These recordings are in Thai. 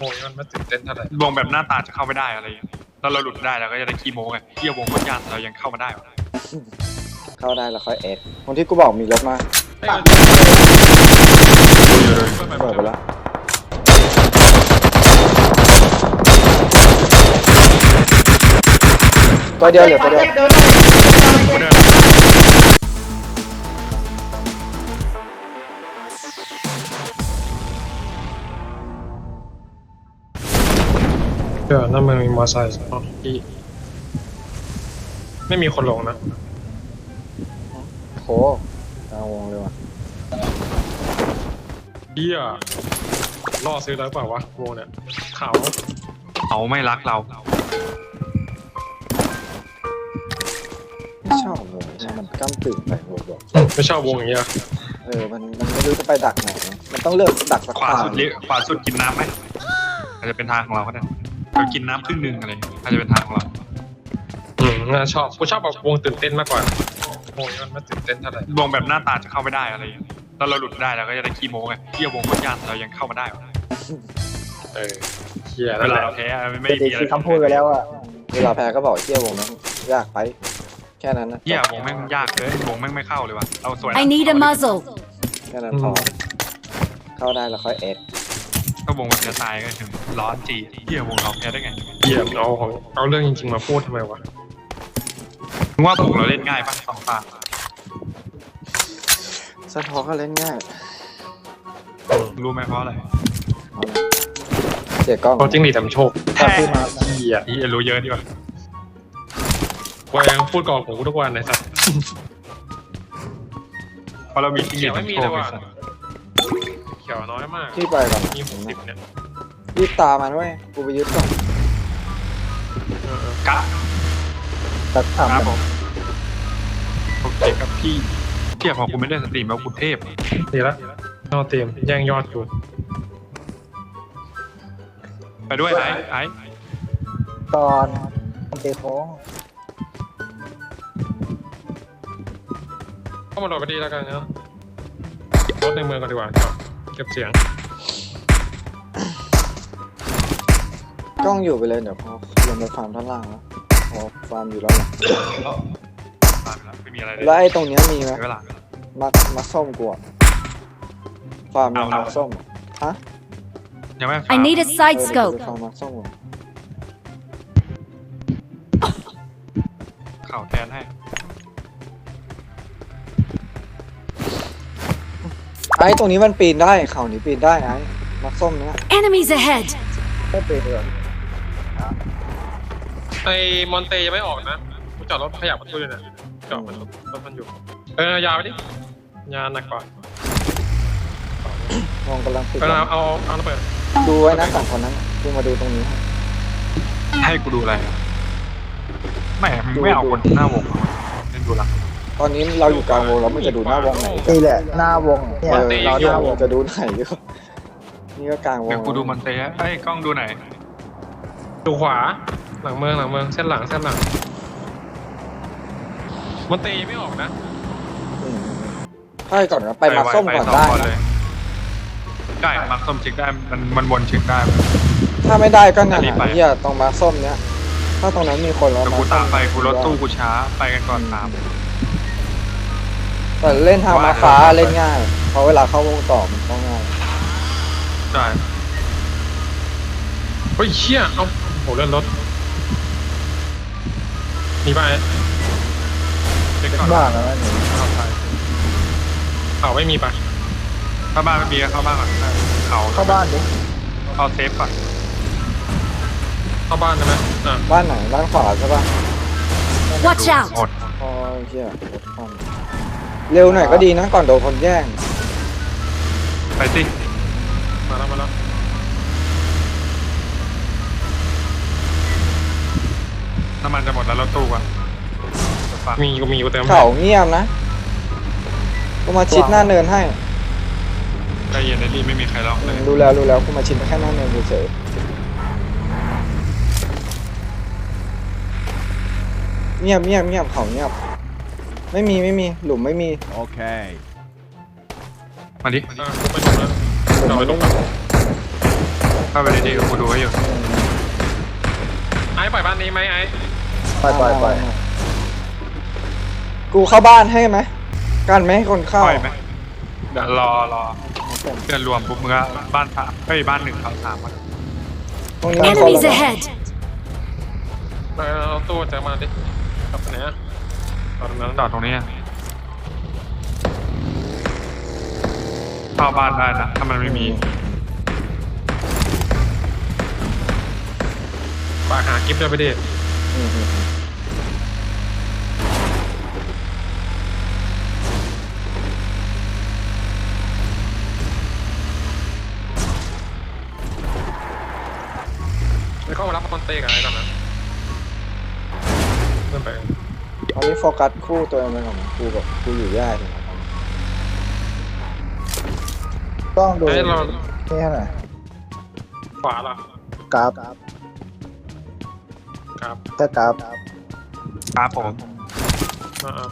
โอ้ยมันไม่ตื่นเต้นเท่าไหร่วงแบบหน้าตาจะเข้าไม่ได้อะไรอย่างเงี้ยแล้วเราหลุดได้เราก็จะได้ขี้โม้ไงเที่ยววงโคตรยากแต่เรายังเข้ามาได้วะเข้าได้แล้วค่อยเอ็ดคนที่กูบอกมีรถมาเฮ้ยเปิดไปแล้วตัวเดียวเหลือตัวเดียว กูเดิน เดี๋ยวนั่นมันมีมอเตอร์ไซค์อ๋อที่ไม่มีคนลงนะ โหกลางวงเลยว่ะเฮียล่อซื้อแล้วเปล่าวะวงเนี่ยเขาเขาไม่รักเรา ไม่ชอบวงเนี่ยมันก้ามตื่นไปหัวบอกไม่ชอบวงอย่างเงี้ยเออ มัน มันไม่รู้จะไปดักไหน มันต้องเลือกดักสักขวาทางสุดเลี้ยวขวาสุดกินน้ำไหมอาจจะเป็นทางของเราก็ได้ เรากินน้ำครึ่งหนึงอะไรอย่างเงี้ยอาจจะเป็นทางของเราอืมน่าชอบกูชอบแบบวงตื่นเต้นมากกว่าโอ้ยมันไม่ตื่นเต้นเท่าไหร่วงแบบหน้าตาจะเข้าไม่ได้อะไรอย่างเงี้ยแล้วเราหลุดได้เราก็จะได้ขี้โม้ไงเที่ยววงโคตรยากแต่เรายังเข้ามาได้วะเออเฮียเวนั่นแหลาละเราแพ้ไม่เป็นมีอะไรคำพูดไปแล้วอะเวลาแพ้ก็บอกเที่ยววงนั้นยากไป แค่นั้นนะเที่ยววงแม่งยากเลยวงแม่งไม่เข้าเลยวะเราสวยนะ I need a muzzle. แค่นั้นพอ เข้าได้แล้วค่อยเอ็ด ถ้าวงมันจะตายก็ถึงร้อนจีเที่ยววงเราแพ้ได้ไงเฮียมันเอาของเอาเรื่องจริงๆมาพูดทำไมวะมึงว่าผมเราเล่นง่ายปะสองตาสะท้อก็เล่นง่ายรู้ไหมเพราะอะไรเอาละเสียกล้องเขาจริงดีแต่มโชคแพ้เฮียที่รู้เยอะดีกว่าว่ายังพูดก่อนผมกูทุกวันเลยสัตว์เพราะเรามีที่เขียวไม่ไม่มีมีโชเลคยเลว่ะยสัต ว์เขียวน้อยมากพี่ไปก่อนมีหกสิบเนี่ยรีบตามมันเว้ยกูไปยึดก่อนเออเออกัดตัดถามครับกัผนมโอเคครับพี่เทียบพอกูไม่ได้สตรีมแล้วกูเทพดีละนอเตรียมแย่งยอดกูไปด้วยไอ้ไอ้ตอนเตะโค้งเข้ามาโหลดไปดีแล้วกันเนาะรถในเมืองกันดีกว่า เก็บเสียง กล้องอยู่ไปเลยเดี๋ยวพอลงไปฟาร์มท่านล่างแล้วพอฟาร์มอยู่แล้วแหละตายไปแล้วไม่มีอะไรเลยแล้วไอ้ตรงเนี้ยมีไหมใช้เวลา มักมักส้มกูอะฟาร์มยังมักส้มอะฮะยังไม่ I need a เอ side อเดี๋ยวกู scope. ไปฟาร์มมักส้มก่อนข่าวแทนให้ ไอ้ตรงนี้มันปีนได้เขานี้ปีนได้ไอ้มักส้มเนี้ย Enemies ahead. แค่เป็นเดือนไอ้มอนเตยังไม่ออกนะกูจอดรถขยับประตูเลยนะจอดมันรถรถมันอยู่ เออยาวไปดิยาหนักกว่อนมองกำลังปิดก็เอาเอาเอาระเบิดดูไว้นะสองคนนั้นกูมาดูตรงนี้ให้ให้กูดูอะไรอะไม่มึงไม่เอาคนหน้าวงเล่นดูหลัง ตอนนี้เราอยู่กลางวงแล้วมึงจะดูหน้าวงไหนนี่แหละหน้าวงเนี่ยเออเราหน้าวงจะดูไหนอยู่นี่ก็กลางวงเดี๋ยวกูดูมันเตะไอ้ยกล้องดูไหนอยดูขวา หลังเมืองหลังเมืองเส้นหลังเส้นหลังมอนเตยังไม่ออกนะอืมใช่ก่อนนะไปมักส้มก่อนปได้สงคนะเลยได้มักส้มเช็คได้มันมันวนเช็คได้ ถ้าไม่ได้ก็นั่นอันนี้ไป น่ะเฮียตรงมาส้มเนี้ยถ้าตรงนั้นมีคนแล้วแต่มากูส้ตามไปกูรถตู้กูช้าไปกันก่อนตาม แต่เล่นทางมาฟ้าเล่นง่าย เพราะเวลาเข้าวงต่อมันก็ง่ายใช่เฮ้ยเชี่ยเอาโหเลื่อนรถมีป่ะไอ้เช็คก่อนบ้านแล้วนี่เข้าไปเขาไม่มีป่ะถ้าบ้านไม่มีก็เข้าบ้านก่อนเขาเข้าบ้านดิเอาเซฟก่อนเข้าบ้านได้ไหมอะบ้านไหนบ้านขวาใช่ปะ Watch out. หมดโอ้ยเฮียรถคว่ำ เร็วหน่อยก็ดีนะก่อนโดนคนแย่งไปสิมาแล้วมาแล้วน้ำมันจะหมดแล้วรถตู้อะจะฟังมีกูมีกูเติมให้เขาเงียบนะกูมาชิดหน้าเนินให้ใจเย็นไอ้นี่ไม่มีใครร้องเลยดูแล้วดูแล้วกูมาชิดแค่หน้าเนินเฉยๆเงียบเงียบเงียบเขาเงียบ ไม่มีไม่มีหลุมไม่มีมาดิอะกูไปตรงนั้นหลุมเราไปไม่ตรงมีนั้นมเข้าไปดีๆกูดูให้อยู่ไอ้ปล่อยบ้านนี้ไหมไอ้ปล่อยปล่อยปล่อยกูเข้าบ้านให้ไหมกันไม่ให้คนเข้าปล่อยไหมเดี๋ยวรอรอเพื่อนรวมปุ๊บมึงก็บ้านสามเฮ้ยบ้านหนึ่งเขาสามก่อนตรงนี้มันคน Enemies ละ ahead! เออเอาตู้จะมาดิกลับไปไหนอะ ตอนนั้นจอดตรงนี้อะเข้าบ้านได้นะถ้ามันไม่มีฝากหากิฟต์ได้ไปดิอืมอืมไม่เข้ามารับคอนเต้กับไอ้ก่อนนะเริ่มไป ตอนนี้โฟกัสคู่ตัวเองไปก่อนกูกับกูอยู่แยกอยู่ต้องดูไอ้เรานี่ให้หน่อยขวาเหรอกราฟครับแค่กราฟครับผมอ่าๆ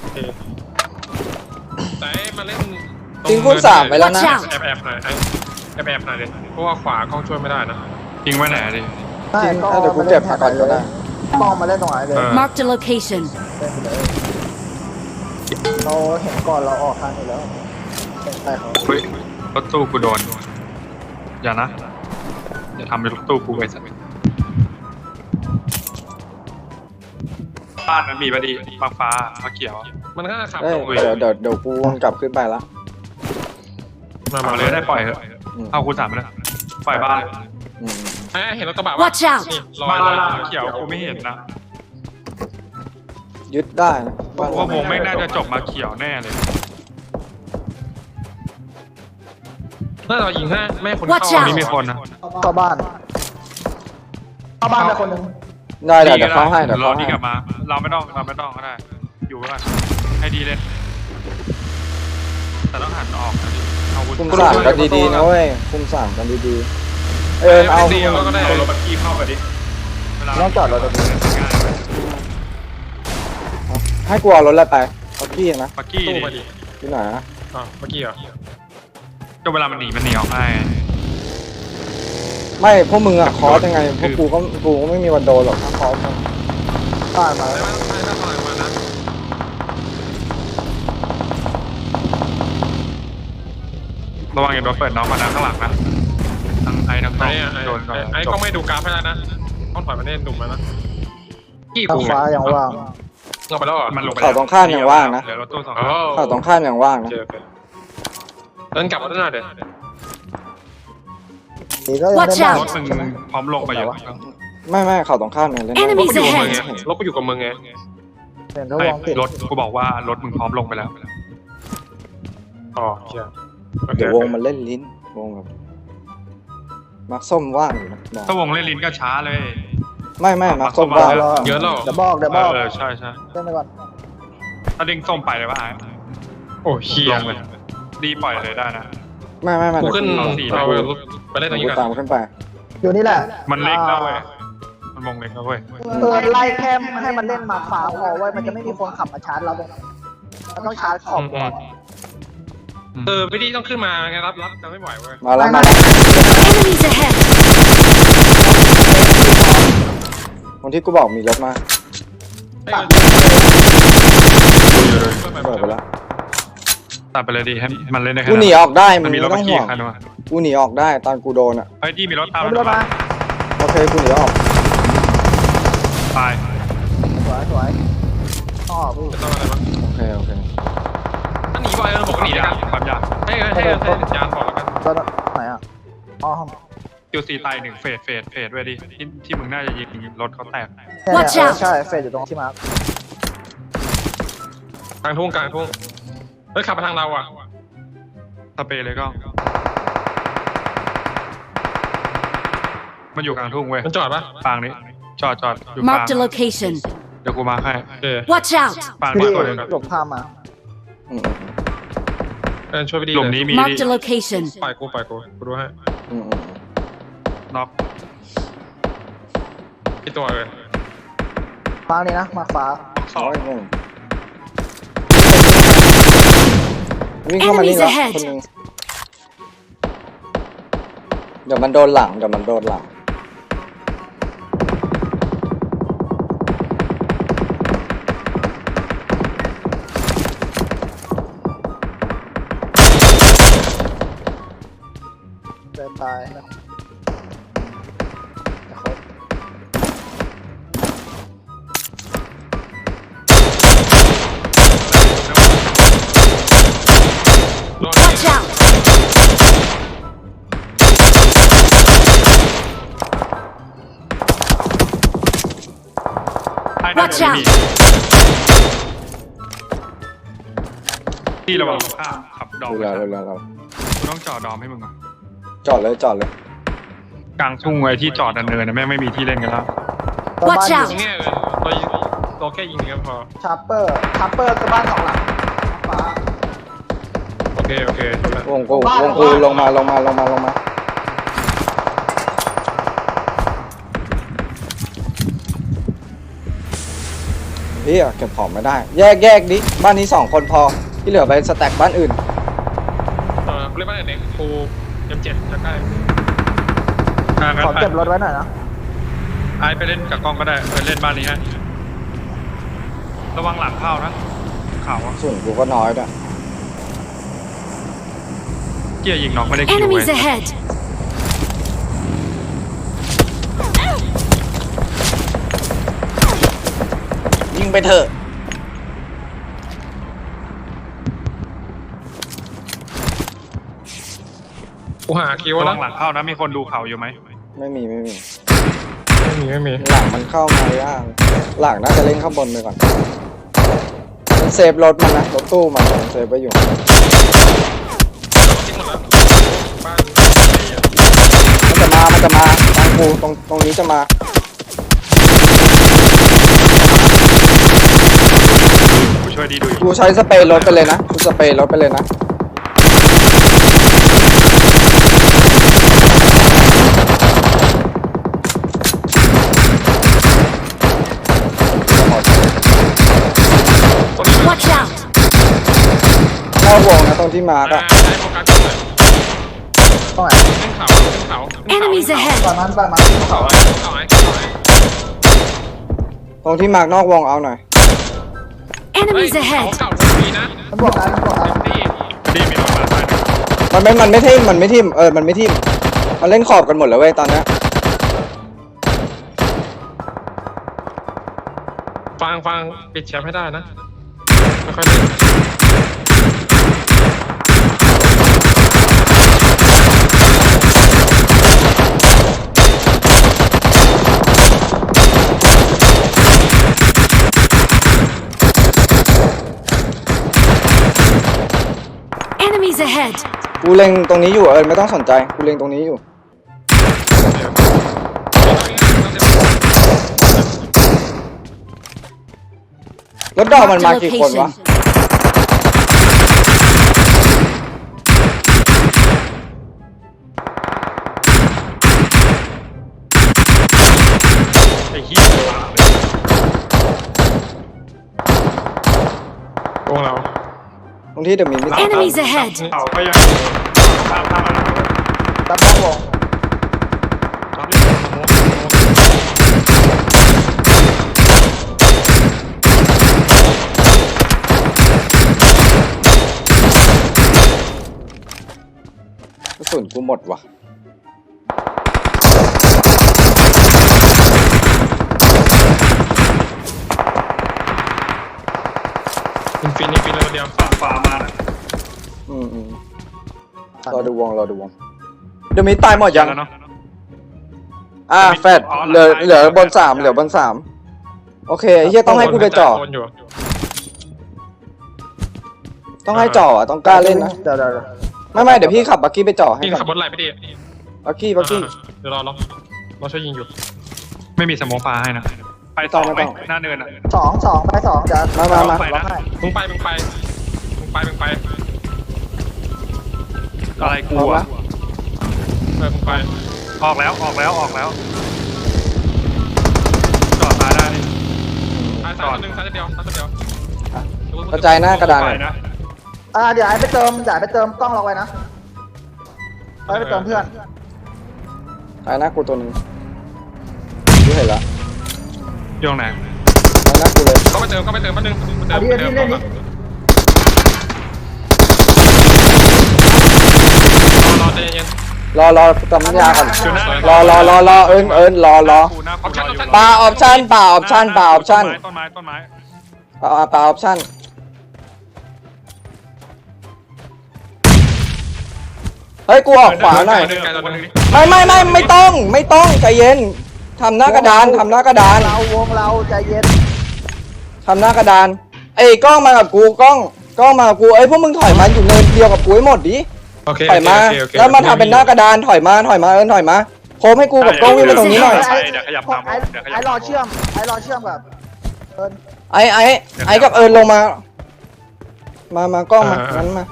โอเคแต่ไอ้มาเล่นตรทิ้งคู่สามไปแล้วนะ Watch out แอบแอบๆหน่อยไอ้แอบแอบๆหน่อยดิเพราะว่าขวากล้องช่วยไม่ได้นะทิ้งไว้ไหนดิใช่จริงก็อะเดี๋ยวกูเก็บผักก่อนก็ได้ ต้องมาเล่นตรงไหนเลยเออ Marked a location. เล่นไปเลยเราเห็นก่อนเราออกทางอยู่แล้วเห็นใต้เขาเฮ้ยรถตู้กูโดน อย่านะ อย่าทำเป็นรถตู้กูไอ้สัสบ้านมันมีพอดีฟ้าฟ้าฟ้าเขียว มันก็ขับเอ้ยลงไปเดี๋ยวเดี๋ยวเดี๋ยวกูวนกลับขึ้นไปละมาเอามาเลยได้ปล่อยเหอะ อืมเอากูสามไปเลยปล่อยบ้านเลยอืม ไอ้เห็นรถกระบะ Watch out นี่ลอยบ้านลอยเขียวกูไม่เห็นนะยึดได้นะว่าวงไม่งน่าจะจบมาเขียวแน่เลยน่าจะยิงให้แม่คน Watch เข้า out นี่มีคนนะ เข้าบ้านเข้าบ้านไปคนหนึ่งได้เดี๋ยวเดี๋ยวเขาให้เดี๋ยวรอเขาดีให้กลับมา เราไม่ต้องเราไม่ต้องก็ได้ อยู่ไว้ก่อนให้ดีเลย แต่ต้องหันออกนะดิเอาวุธคุมสามกันดีๆนะเว้ยคุมสามกันดีๆ เออเอาเดียวก็ได้เอารถบักกี้เข้าไปดิเวลาต้องจอดรถตรงนี้ ให้กูเอารถอะไรไปเอากี้นะบักกี้ตู้ดิมาดิที่ไหนนะอะเมื่อกี้เหรอก็เวลามันหนีมันหนีออกได้ไงไม่พวกมึงอะคอสยังไงพวกกูก็กูก็ไม่มีวันโดนหรอกถ้าคอสมึงบ้านมาไอ้บ้านไอ้บ้านถอยมานะระวังอย่าโดนเปิดน้องมานะข้างหลังนะ ทั้งไอ้ทั้งน้ไอ้องอะไอ้โดนก่อนไอ้จก็บไม่ดูกราฟให้แล้วนะต้องถอยมาเล่นดุมแล้วนะกี่ทางกูฟ้ายังว่าง ลงไปแล้วเหรอมันลงไปเขาตรงข้ามยังว่างนะ เหลือรถตู้สองอ๋อคันเขาตรงข้ามยังว่างโอนะเคโอเคเดินกลับมาด้วยหน่อยเดี๋ยวดีก็ยัง Watch ได้บ้าน out รถมึงพร้อมลงไปอยู่ไม่ไม่เขาตรงข้ามเนี่ยเล่นได้รถ Enemies กูอยู่กับมึงไง ahead รถกูอยู่กับมึงไงเห็นเขาไม่วางติดรถกูบอกว่ารถมึงพร้อมลงไปแล้วอ๋อเชียโอเคเดี๋ยววงมันเล่นลิ้นวงแบบ มักส้มว่างอยู่นะบอกถ้าวงเล่นลิ้นก็ช้าเลย ไม่ไม่มักส้มว่างรอเยอะแล้ว เดี๋ยวบอกเดี๋ยวบอกเออใช่ใช่เล่นไปก่อนถ้าเด้งส้มไปเลยว่าไอ้โอ้เชียลงเลย ดีปล่อยเลยได้นะ ไม่ไม่ไม่กูเดี๋ยวขึ้นกูเอาสี่เอารถไปเล่นตรงนี้กูก่อน ตามขึ้นไป อยู่นี่แหละมันเล็กแล้วเว้ย มันมองเล็กแล้วเว้ยเปิดไล่แคมให้มันเล่นหมากฟ้าพอไว้มันจะไม่มีคนขับมาชาร์จเราตรงนั้นมันต้องชาร์จขอบก่อน เออพี่ดีต้องขึ้นมาไงรับรับจะไม่ไหวเว้ยมาแล้วมาแล้ว Enemies ahead! คนที่กูบอกมีรถมาให้เปิดไปแล้วตัดไปเลยดีให้มันเล่นได้แค่กูหนีออกได้มึมังนมีรไม่ถต้เมื่อองกี้ห่วงคันนึงอะกูหนีออกได้ตอนกูโดนอะเฮ้ยดีมีรถตามไม่รถมาโอเคกูหนีออกตายสวยสวยต่อพี่ จะต้องอะไรบ้างโอเคโอเค ถ้าหนีบ่อยเออบอกว่าหนียานะกความยากให้ให้ให้ให้ยานบอกแล้วกันตอนไหนอะอ๋อห้องคิวซีตายหนึ่งเฟดเฟดเฟดไว้ดิที่ที่มึงน่าจะยิงรถเขาแตกเนี่ย Watch เนี่ย out ใช่เฟสอยู่ตรงที่มาร์คกลางทุ่งกลางทุ่งเฮ้ยขับมาทางเราอะสเปรย์เลยก็ มันอยู่กลางทุ่งเว้ยมันจอดปะฟางนี้ จอดจอดอยู่ฟาง Marked a location. เดี๋ยวกูมาให้โอเค Watch out! ฟางพี่มาดีตัวเดียวกันหลบข้ามมาอืม เออช่วยพี่ดีหลุมเลยนี้มีดิ Marked a location. ปล่อยกูปล่อยกูกูดูให้อืมอืมน็อกกี่ตัวเลยฟ้านี่นะมาร์คฟ้าสองร้อยหนึ่งวิ่งเข้ามานี่แล้ว Enemies ahead คนหนึงเดี๋ยวมันโดนหลังเดี๋ยวมันโดนหลัง เดินตายนะรอด Watch out! ให้ได้ Watch เลย out มีที่ระวังข้ามขับดอมดูไปแลดูแลเรากูต้องจอดดอมให้มึงก่อน จอดเลยจอดเลยกลางทุ่งไว้ที่จอดเนินๆนะแม่งไม่มีที่เล่นกันแล้วตัวบ้าน Watch อยู่ out ตรงเนี้ยเออเราเราแค่ยิงกันพอชาร์เปอร์ชาร์เปอร์คือบ้านสองหลังฟ้า โอเคโอเคจบแล้ววงกูบ้านวงกูลงมาลงมาลงมาลงมา เฮียเก็บของไม่ได้ แยกแยกดิ บ้านนี้สองคนพอ ที่เหลือไปสแต็กบ้านอื่น เออเรียกว่าไหนเนี่ยค รูเอ็มเจ็ดจะใกล้อ่างั้นขอเก็บรถไว้หน่อยนะไอ้ไปเล่นกับกล้องก็ได้ไปเล่นบ้านนี้ให้ระวังหลังเข้านะเขาอะส่วนกูก็น้อยด้วยเกียร์ยิงน็อกไม่ได้คิวเว้ Enemies ย ahead! ยิงไปเถอะ กูหาคิวระแล้วัวงหลังเข้านะมีคนดูเขาอยู่ไหมไม่มีไม่มี ไม่มีไม่มีหลังมันเข้ามายากหลังน่าจะเล่นข้างบนไปก่อนมันเซฟรถมันนะรถตู้มันมันเซฟไปอยู่ ทิ้งหมดแล้วบ้านมันจะมา มันจะมาทางกูตรงตรงนี้จะมา กูช่วยดีดูอยู่กูใช้สเปรย์รถไปเลยนะกูสเปรย์รถไปเลยนะ เข้าวงนะตรงที่มาร์กอ่าอะได้โฟกัสตรงไหนตรงไหนขึ้นเขาขึ้นเขา Enemies ต ahead! อนนั้นประมาณที่เขาเขาไอ้เขาไอ้เขาไอ้ตรงที่มาร์กนอกวงเอาหน่อย Enemies เขา ahead! เก่าคนนี้นะมันบวกกันมันบวกกันนี่ดีมีรถมาใต้หนึ่งมันไม่มันไม่ทิมมันไม่ทิมเออ มันไม่ทิมมันเล่นขอบกันหมดแล้วเว้ยตอนเนี้ยฟังฟังปิดแชมป์ให้ได้นะไม่ค่อยเล่น Enemies ahead! กูเล็งตรงนี้อยู่เออไม่ต้องสนใจกูเล็งตรงนี้อยู่ รถดอกมันมา Marked a กี่คนวะ location. ตรงที่เดอะมินมิ Enemies ahead! เขาก็ยังตามทางมันรับนอกวงรับอยู่สมองกระสุนกูหมดว่ะอินฟินิฟินเลยเดียว ฝ่าฝ่ามาน่ะอืมอืมรอดูวงรอดูวงเดอะมินตายหมดยัง แล้วเนาะ อ่าแฟดเหลือเหลือบนสามเหลือบนสามโอเคไอ้เฮียต้องให้กูไปจ่อคนอยู่ต้องให้จ่ออะต้องกล้าเล่นนะเดี๋ยวเดี๋ยวเดี๋ยวไม่ไม่เดี๋ยวพี่ขับบักกี้ไปจ่อให้พี่ก่อนขับรถไหลไปดิบักกี้บักกี้ เดี๋ยวรอรอเราช่วยยิงอยู่ ไม่มีสมองปลาให้นะ ไปสองไหมหน้าเนินอะสองสองไปสองเดี๋ยวมามามา ไปล็อนะกให้มึงไปมึงไปมึง ไปมึงไป อะไรกูอะเออมึงไป ออกแล้วออกแล้วออกแล้ว จอดตายได้นี่ซ้ายซ้ายตัวหนึ่งซ้ายตัวเดียวซ้ายตัวเดียวกระจายหน้ากระดานหไปน่อยนะอ่าเดี๋ยวไอ้ไปเติมเดี๋ยวไอ้ไปเติมกล้องล็อกไว้นะไอ้ไปเติมเพื่อนตายหน้ากูตัวหนึงกูเห็นละย่องไหนตายหน้ากูเลยก็ไปเติมก็ไปเติมแป๊บนึงไปเติเอามดิไปเอาเติดิมเล่นดิ รอใจเย็น รอรอตำยาก่อนอยู่หน้ารอรอรอรอเอิญเอิญรอรอกูหน้ากูรออยู่ปลาออปชั่นปลาออปชั่นปลาออปชั่นต้นไม้ต้นไม้ปลาปลาออปชั่นเฮ้ยกูออกขวาหน่อยเดินไกลตัวนึงไม่ไม่ไม่ไม่ต้องไม่ต้องใจเย็นทำหน้ากระดานทำหน้ากระดานเราวงเราใจเย็นทำหน้ากระดานเอ้ยกล้องมากับกูกล้องกล้องมากับกูเอ้ยพวกมึงถอยมาอยู่เนินเดียวกับกูให้หมดดิ โอเคถอยมาแล้วมาทำเป็นหน้ากระดานถอยมาถอยมาเอิญถอยมาโคมให้กูกับกล้องวิ่งไปตรงนี้หน่อยใช่เดี๋ยวขยับตามไอ้เดี๋ยวขยับไอ้รอเชื่อมไอ้รอเชื่อมกับเอิญไอ้ไอ้ไอ้กับเอิญลงมา มามากล้องมางั้นมา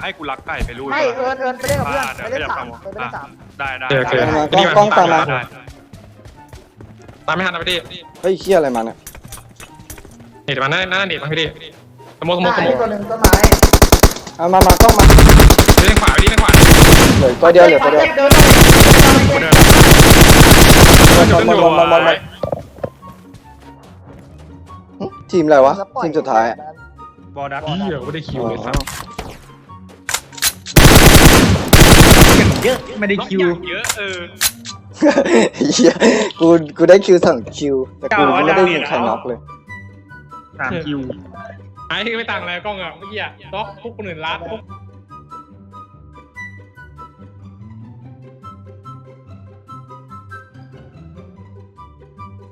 ให้กูรักไก่ไปรู้ไม่เอิญเอิญไปเล่นกับเพื่อนเดี๋ไปยวขเล่นยับสาตามมเอิญไปเล่นสามได้ได้โอเคมากล้องกล้องตามมาได้ตามไม่ทันนะพี่ดิเฮ้ยเคี้ยอะไรมาเนี่ยเน็ตมาหน้าหน้าเน็ตมาพี่ดิสมมติสมมติสมมไอ้ติตัวหนึ่งต้นไม้ เอามามากล้องมาเล่นขวาพี่ดิเล่นขวาเหลือตัวเดียวเหลือตัวเดียวเดินกูเดินหมดหมดหมดหมดหมดหมดหึทีมอะไรวะ ทีมสุดท้ายอะบอดัสพี่เดี๋ยวไม่ได้คิวเลยครับเยอะไม่ได้คิวเยอะเออเหี้ยกูกูได้คิวสองคิวแต่กูไม่ได้ยิงใครน็อกเลยสามคิว ไอ้ไม่ต่างอะไรกล้องอะเมื่อกี้อะล็อกพวกคนอื่นรัดพวก